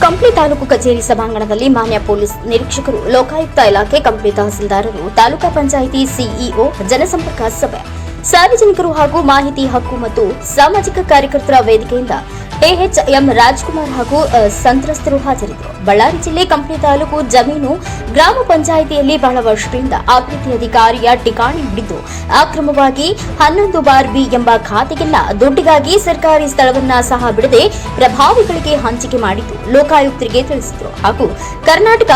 ಕಂಪ್ಲಿ ತಾಲೂಕು ಕಚೇರಿ ಸಭಾಂಗಣದಲ್ಲಿ ಮಾನ್ಯ ಪೊಲೀಸ್ ನಿರೀಕ್ಷಕರು, ಲೋಕಾಯುಕ್ತ ಇಲಾಖೆ ಕಂಪ್ಲಿ ತಹಸೀಲ್ದಾರರು, ತಾಲೂಕಾ ಪಂಚಾಯಿತಿ ಸಿಇಒ, ಜನಸಂಪರ್ಕ ಸಭೆ ಸಾರ್ವಜನಿಕರು ಹಾಗೂ ಮಾಹಿತಿ ಹಕ್ಕು ಮತ್ತು ಸಾಮಾಜಿಕ ಕಾರ್ಯಕರ್ತರ ವೇದಿಕೆಯಿಂದ ಎಎಚ್ಎಂ ರಾಜ್ಕುಮಾರ್ ಹಾಗೂ ಸಂತ್ರಸ್ತರು ಹಾಜರಿದ್ದರು. ಬಳ್ಳಾರಿ ಜಿಲ್ಲೆ ಕಂಪ್ಲಿ ತಾಲೂಕು ಜಮೀನು ಗ್ರಾಮ ಪಂಚಾಯಿತಿಯಲ್ಲಿ ಬಹಳ ವರ್ಷದಿಂದ ಅಭಿವೃದ್ಧಿ ಅಧಿಕಾರಿಯ ಠಿಕಾಣಿ ಹಿಡಿದು ಅಕ್ರಮವಾಗಿ ಹನ್ನೊಂದು ಬಾರ್ ಬಿ ಎಂಬ ಖಾತೆಗೆಲ್ಲ ದುಡ್ಡಿಗಾಗಿ ಸರ್ಕಾರಿ ಸ್ಥಳವನ್ನ ಸಹ ಬಿಡದೆ ಪ್ರಭಾವಿಗಳಿಗೆ ಹಂಚಿಕೆ ಮಾಡಿದ್ದು ಲೋಕಾಯುಕ್ತರಿಗೆ ತಿಳಿಸಿದರು. ಹಾಗೂ ಕರ್ನಾಟಕ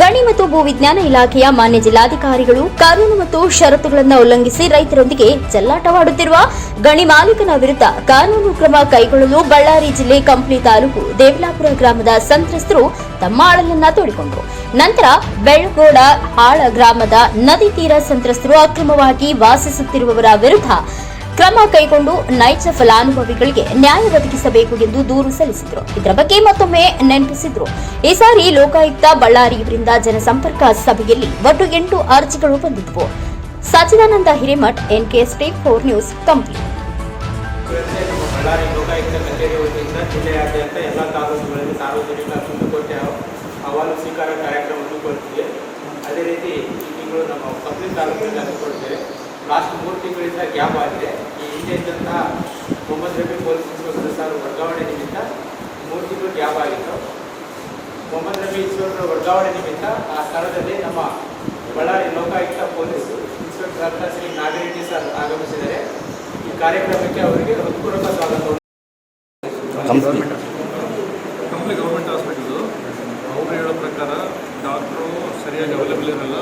ಗಣಿ ಮತ್ತು ಭೂವಿಜ್ಞಾನ ಇಲಾಖೆಯ ಮಾನ್ಯ ಜಿಲ್ಲಾಧಿಕಾರಿಗಳು ಕಾನೂನು ಮತ್ತು ಷರತ್ತುಗಳನ್ನು ಉಲ್ಲಂಘಿಸಿ ರೈತರೊಂದಿಗೆ ಚೆಲ್ಲಾಟವಾಡುತ್ತಿರುವ ಗಣಿ ಮಾಲೀಕನ ವಿರುದ್ಧ ಕಾನೂನು ಕ್ರಮ ಕೈಗೊಳ್ಳಲು ಬಳ್ಳಾರಿ ಜಿಲ್ಲೆ ಕಂಪ್ಲಿ ತಾಲೂಕು ದೇವಲಾಪುರ ಗ್ರಾಮದ ಸಂತ್ರಸ್ತರು ತಮ್ಮ ಆಳಲನ್ನ ತೋಡಿಕೊಂಡರು. ನಂತರ ಬೆಳಗೋಡ ಹಾಳ ಗ್ರಾಮದ ನದಿ ತೀರ ಸಂತ್ರಸ್ತರು ಅಕ್ರಮವಾಗಿ ವಾಸಿಸುತ್ತಿರುವವರ ವಿರುದ್ಧ ಕ್ರಮ ಕೈಗೊಂಡು ನೈಜ ಫಲಾನುಭವಿಗಳಿಗೆ ನ್ಯಾಯ ಒದಗಿಸಬೇಕು ಎಂದು ದೂರು ಸಲ್ಲಿಸಿದರು. ಇದರ ಬಗ್ಗೆ ಮತ್ತೊಮ್ಮೆ ನೆನಪಿಸಿದ್ರು. ಈ ಸಾರಿ ಲೋಕಾಯುಕ್ತ ಬಳ್ಳಾರಿ ಇವರಿಂದ ಜನಸಂಪರ್ಕ ಸಭೆಯಲ್ಲಿ ಒಟ್ಟು ಎಂಟು ಅರ್ಜಿಗಳು ಬಂದಿದ್ವು. Sachidananda Hiremath NKS T four news, Kampli. Ballari Lokayukta ಅಹವಾಲು ಸ್ವೀಕಾರ ಕಾರ್ಯಕ್ರಮ ಹಮ್ಮಿಕೊಳ್ತಿದೆ ಅದೇ ರೀತಿ ಈ ತಿಂಗಳು ನಮ್ಮ ಪಬ್ಲಿಕ್ ತಾಲೂಕಿನಲ್ಲಿ ಹಮ್ಮಿಕೊಳ್ತೇವೆ ಲಾಸ್ಟ್ ಮೂರು ತಿಂಗಳಿಂದ ಗ್ಯಾಪ್ ಆಗಿದೆ. ಈ ಹಿಂದೆ ಇದ್ದಂತಹ Mohammed Rafi police inspector sir ವರ್ಗಾವಣೆ ನಿಮಿತ್ತ ಮೂರು ತಿಂಗಳು ಗ್ಯಾಪ್ ಆಗಿತ್ತು. ಮೊಹಮ್ಮದ್ ರಫಿ ಇನ್ಸ್ಪೆಕ್ಟರ್ ವರ್ಗಾವಣೆ ನಿಮಿತ್ತ ಆ ಸ್ಥಳದಲ್ಲಿ ನಮ್ಮ ಬಳ್ಳಾರಿ ಲೋಕಾಯುಕ್ತ ಪೊಲೀಸ್ ಇನ್ಸ್ಪೆಕ್ಟರ್ ಅಂತ ಶ್ರೀ ನಾಗರೆಡ್ಡಿ ಸರ್ ಆಗಮಿಸಿದರೆ ಈ ಕಾರ್ಯಕ್ರಮಕ್ಕೆ ಅವರಿಗೆ ಹೃತ್ಪೂರ್ವಕ ಸ್ವಾಗತ. Kampli government hospital. ಅವರು ಹೇಳೋ ಪ್ರಕಾರ ಡಾಕ್ಟ್ರು ಸರಿಯಾಗಿ ಅವೈಲೇಬಲ್ ಇರಲ್ಲ.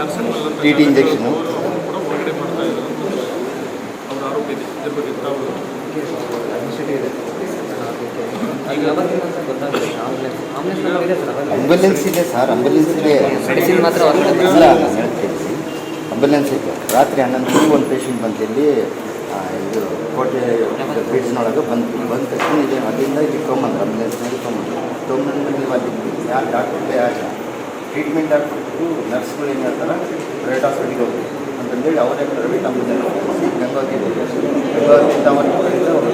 ಯಾವಾಗಿಂದ ಟಿ ಗೊತ್ತಾಗುತ್ತೆ ಆಂಬುಲೆನ್ಸ್ ಇದೆ ಸರ್ ಆಂಬುಲೆನ್ಸ್ ಇದೆ ಮೆಡಿಸಿನ್ ಮಾತ್ರ ಇಲ್ಲ ನಾನು ಹೇಳ್ತೀನಿ ಆಂಬುಲೆನ್ಸ್ ಇದೆ ರಾತ್ರಿ ಹನ್ನೊಂದು ಗಂಟೆಗೆ ಒಂದು ಪೇಷಂಟ್ ಬಂತು ಇಲ್ಲಿ. ಇದು ಕೋಟೆ ಬೀಡ್ಸ್ನೊಳಗೆ ಬಂತು. ಬಂದ ತಕ್ಷಣ ಇದೆ. ಅಲ್ಲಿಂದ ಇಲ್ಲಿ ತೊಗೊಂಬಂದ್ರು. ಆಂಬುಲೆನ್ಸ್ನಲ್ಲಿ ತೊಗೊಂಬಂದ್ರು. ತೊಗೊಂಬಂದು ನೀವು ಅಲ್ಲಿ ಯಾರು ಡಾಕ್ಟ್ರಿಗೆ ಯಾರು ಟ್ರೀಟ್ಮೆಂಟ್ ಡಾಕ್ಟ್ರು ನರ್ಸ್ಗಳು ಏನು ಹೇಳ್ತಾರೆ ಆಫ್ ಹಾಸ್ಪಿಟ್ಲಿಗೆ ಹೋಗಿ ಅಂತಂದೇಳಿ ಅವರೇ ಪ್ರೈವೇಟ್ ನಮ್ಮ ಗಂಗಾವತಿ ಗಂಗಾವತಿಯಿಂದ ಅವರು